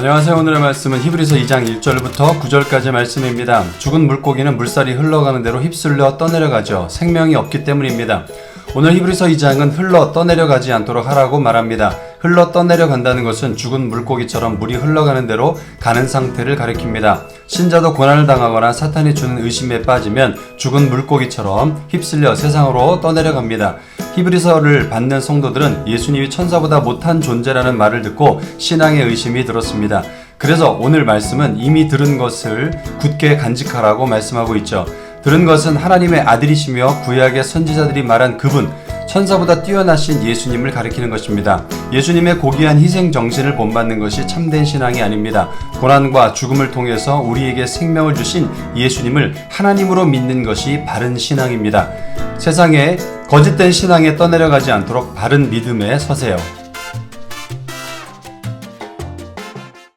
안녕하세요. 오늘의 말씀은 히브리서 2장 1절부터 9절까지 말씀입니다. 죽은 물고기는 물살이 흘러가는 대로 휩쓸려 떠내려가죠. 생명이 없기 때문입니다. 오늘 히브리서 2장은 흘러 떠내려가지 않도록 하라고 말합니다. 흘러 떠내려간다는 것은 죽은 물고기처럼 물이 흘러가는 대로 가는 상태를 가리킵니다. 신자도 고난을 당하거나 사탄이 주는 의심에 빠지면 죽은 물고기처럼 휩쓸려 세상으로 떠내려갑니다. 히브리서를 받는 성도들은 예수님이 천사보다 못한 존재라는 말을 듣고 신앙의 의심이 들었습니다. 그래서 오늘 말씀은 이미 들은 것을 굳게 간직하라고 말씀하고 있죠. 들은 것은 하나님의 아들이시며 구약의 선지자들이 말한 그분, 천사보다 뛰어나신 예수님을 가리키는 것입니다. 예수님의 고귀한 희생 정신을 본받는 것이 참된 신앙이 아닙니다. 고난과 죽음을 통해서 우리에게 생명을 주신 예수님을 하나님으로 믿는 것이 바른 신앙입니다. 세상에 거짓된 신앙에 떠내려가지 않도록 바른 믿음에 서세요.